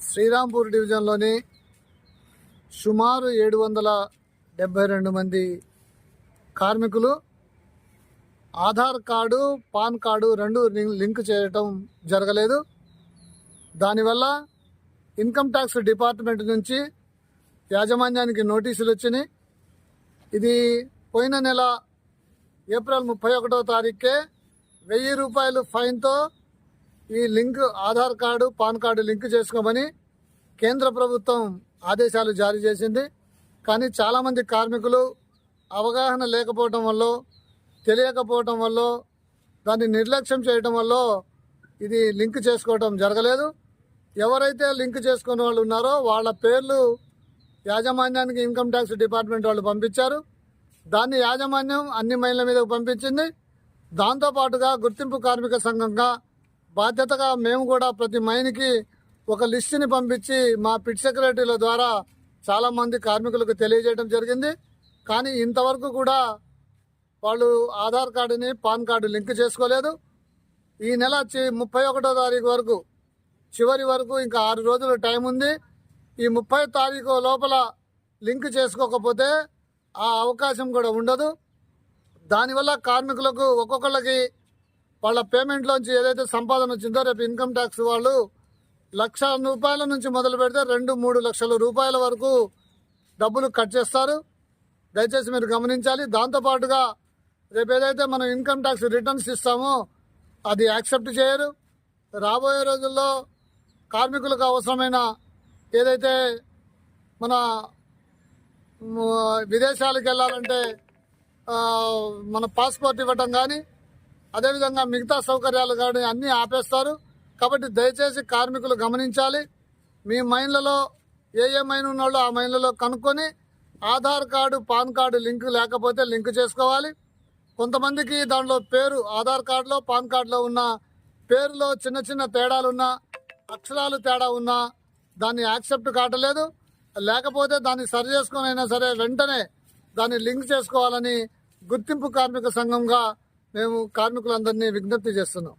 శ్రీరాంపూర్ డివిజన్లోని సుమారు ఏడు వందల డెబ్బై రెండు మంది కార్మికులు ఆధార్ కార్డు పాన్ కార్డు రెండు లింక్ చేయటం జరగలేదు. దానివల్ల ఇన్కమ్ ట్యాక్స్ డిపార్ట్మెంట్ నుంచి యాజమాన్యానికి నోటీసులు వచ్చినాయి. ఇది పోయిన నెల ఏప్రిల్ ముప్పై ఒకటో తారీఖుకే వెయ్యి రూపాయలు ఫైన్తో ఈ link Aadhaar card PAN card link చేసుకోమని కేంద్ర ప్రభుత్వం ఆదేశాలు జారీ చేసింది. కానీ చాలామంది కార్మికులు అవగాహన లేకపోవటం వల్ల తెలియకపోవటం వల్ల దాన్ని నిర్లక్ష్యం చేయటం వల్ల ఇది లింక్ చేసుకోవటం జరగలేదు. ఎవరైతే లింక్ చేసుకున్న వాళ్ళు ఉన్నారో వాళ్ళ పేర్లు యాజమాన్యానికి ఇన్కమ్ ట్యాక్స్ డిపార్ట్మెంట్ వాళ్ళు పంపించారు. దాన్ని యాజమాన్యం అన్ని మైళ్ళ మీదకు పంపించింది. దాంతోపాటుగా గుర్తింపు కార్మిక సంఘంగా బాధ్యతగా మేము కూడా ప్రతి మైన్కి ఒక లిస్టుని పంపించి మా పిట్ సెక్రటరీల ద్వారా చాలామంది కార్మికులకు తెలియజేయడం జరిగింది. కానీ ఇంతవరకు కూడా వాళ్ళు ఆధార్ కార్డుని పాన్ కార్డు లింక్ చేసుకోలేదు. ఈ నెల చి- ముప్పై ఒకటో తారీఖు వరకు చివరి వరకు ఇంకా ఆరు రోజుల టైం ఉంది. ఈ ముప్పై తారీఖు లోపల లింక్ చేసుకోకపోతే ఆ అవకాశం కూడా ఉండదు. దానివల్ల కార్మికులకు ఒక్కొక్కళ్ళకి వాళ్ళ పేమెంట్లోంచి ఏదైతే సంపాదన వచ్చిందో రేపు ఇన్కమ్ ట్యాక్స్ వాళ్ళు లక్ష రూపాయల నుంచి మొదలు పెడితే రెండు మూడు లక్షల రూపాయల వరకు డబ్బులు కట్ చేస్తారు. దయచేసి మీరు గమనించాలి. దాంతోపాటుగా రేపు ఏదైతే మనం ఇన్కమ్ ట్యాక్స్ రిటర్న్స్ ఇస్తామో అది యాక్సెప్ట్ చేయరు. రాబోయే రోజుల్లో కార్మికులకు అవసరమైన ఏదైతే మన విదేశాలకు వెళ్ళాలంటే మన పాస్పోర్ట్ ఇవ్వటం కానీ అదేవిధంగా మిగతా సౌకర్యాలు కానీ అన్నీ ఆపేస్తారు. కాబట్టి దయచేసి కార్మికులు గమనించాలి. మీ మైన్లలో ఏ ఏ మైన్ ఉన్నాళ్ళో ఆ మైన్లలో కనుక్కొని Aadhaar card PAN card link లేకపోతే లింక్ చేసుకోవాలి. కొంతమందికి దాంట్లో పేరు ఆధార్ కార్డులో పాన్ కార్డులో ఉన్న పేరులో చిన్న చిన్న తేడాలున్నా అక్షరాలు తేడా ఉన్నా దాన్ని యాక్సెప్ట్ కావట్లేదు. లేకపోతే దాన్ని సరి చేసుకొని అయినా సరే వెంటనే దాన్ని లింక్ చేసుకోవాలని గుర్తింపు కార్మిక సంఘంగా మేము కార్మికులందరినీ విజ్ఞప్తి చేస్తున్నాం.